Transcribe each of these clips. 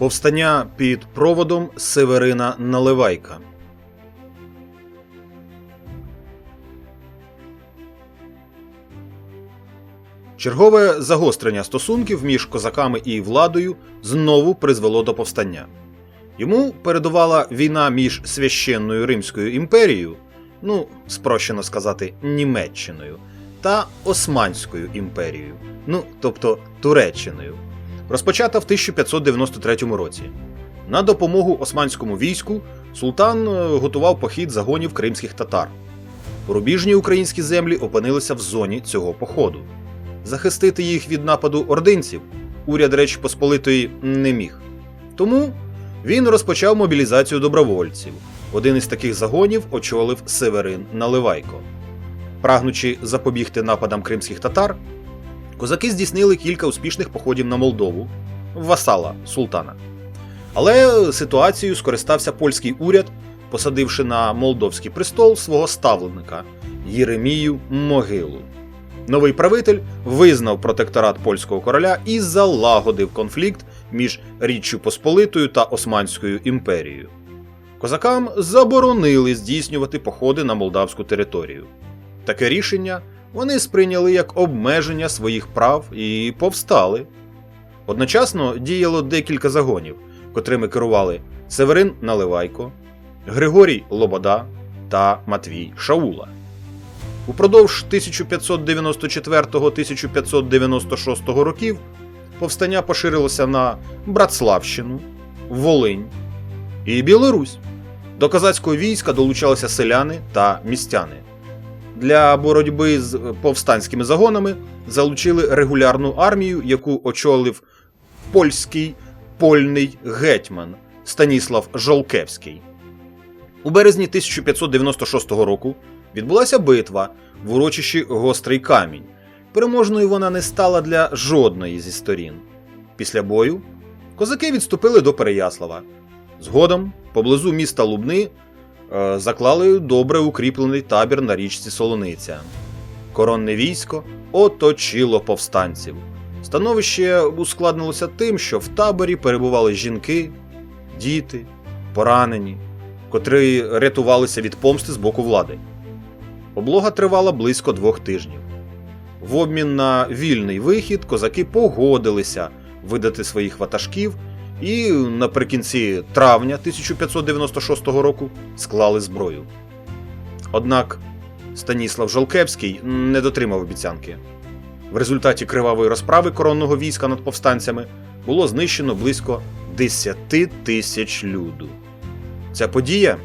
Повстання під проводом Северина Наливайка. Чергове загострення стосунків між козаками і владою знову призвело до повстання. Йому передувала війна між священною Римською імперією, ну, спрощено сказати, Німеччиною, та Османською імперією, ну, тобто Туреччиною, розпочата в 1593 році. На допомогу османському війську султан е, готував похід загонів кримських татар. Порубіжні українські землі опинилися в зоні цього походу. Захистити їх від нападу ординців уряд Речі Посполитої не міг. Тому він розпочав мобілізацію добровольців. Один із таких загонів очолив Северин Наливайко. Прагнучи запобігти нападам кримських татар, козаки здійснили кілька успішних походів на Молдову, васала султана. Але ситуацією скористався польський уряд, посадивши на молдовський престол свого ставленика Єремію Могилу. Новий правитель визнав протекторат польського короля і залагодив конфлікт між Річчю Посполитою та Османською імперією. Козакам заборонили здійснювати походи на молдавську територію. Таке рішення вони сприйняли як обмеження своїх прав і повстали. Одночасно діяло декілька загонів, котрими керували Северин Наливайко, Григорій Лобода та Матвій Шаула. Упродовж 1594-1596 років повстання поширилося на Братславщину, Волинь і Білорусь. До козацького війська долучалися селяни та містяни. Для боротьби з повстанськими загонами залучили регулярну армію, яку очолив польський польний гетьман Станіслав Жолкевський. У березні 1596 року відбулася битва в урочищі Гострий Камінь. Переможною вона не стала для жодної зі сторін. Після бою козаки відступили до Переяслава. Згодом, поблизу міста Лубни, заклали добре укріплений табір на річці Солониця. Коронне військо оточило повстанців. Становище ускладнилося тим, що в таборі перебували жінки, діти, поранені, котрі рятувалися від помсти з боку влади. Облога тривала близько двох тижнів. В обмін на вільний вихід козаки погодилися видати своїх ватажків і наприкінці травня 1596 року склали зброю. Однак Станіслав Жолкевський не дотримав обіцянки. В результаті кривавої розправи коронного війська над повстанцями було знищено близько 10 тисяч люду. Ця подія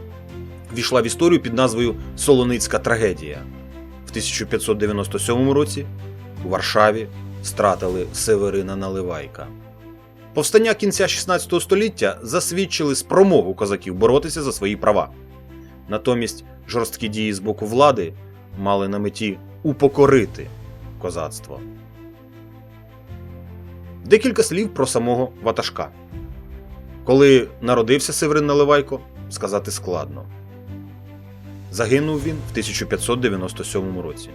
війшла в історію під назвою Солоницька трагедія. В 1597 році у Варшаві стратили Северина Наливайка. Повстання кінця 16 століття засвідчили спромогу козаків боротися за свої права. Натомість жорсткі дії з боку влади мали на меті упокорити козацтво. Декілька слів про самого ватажка. Коли народився Северин Наливайко, сказати складно. Загинув він в 1597 році.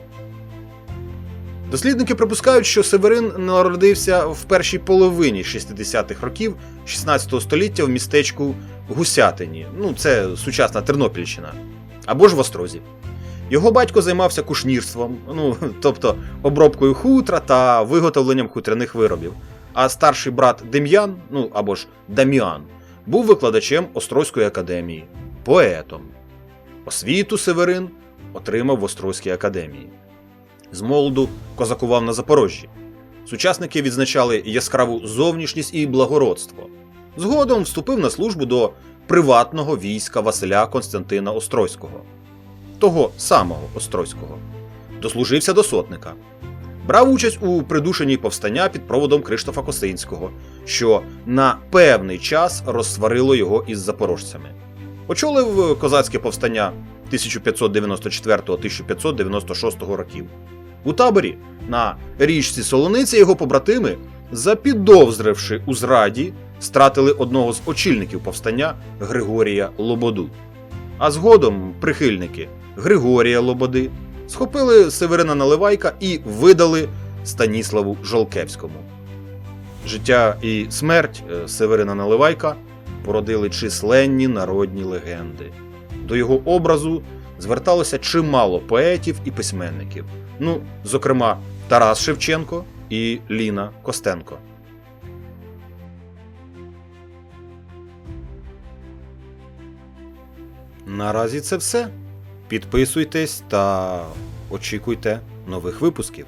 Дослідники припускають, що Северин народився в першій половині 60-х років 16 століття в містечку Гусятині, ну це сучасна Тернопільщина, або ж в Острозі. Його батько займався кушнірством, ну тобто обробкою хутра та виготовленням хутряних виробів. А старший брат Дем'ян, ну або ж Даміан, був викладачем Острозької академії, поетом. Освіту Северин отримав в Острозькій академії. З молоду козакував на Запорожжі. Сучасники відзначали яскраву зовнішність і благородство. Згодом вступив на службу до приватного війська Василя Константина Острозького, того самого Острозького. Дослужився до сотника. Брав участь у придушенні повстання під проводом Криштофа Косинського, що на певний час розсварило його із запорожцями. Очолив козацьке повстання 1594-1596 років. У таборі на річці Солониця його побратими, запідозривши у зраді, стратили одного з очільників повстання Григорія Лободу. А згодом прихильники Григорія Лободи схопили Северина Наливайка і видали Станіславу Жолкевському. Життя і смерть е, Северина Наливайка породили численні народні легенди. До його образу зверталося чимало поетів і письменників. Ну, зокрема, Тарас Шевченко і Ліна Костенко. Наразі це все. Підписуйтесь та очікуйте нових випусків.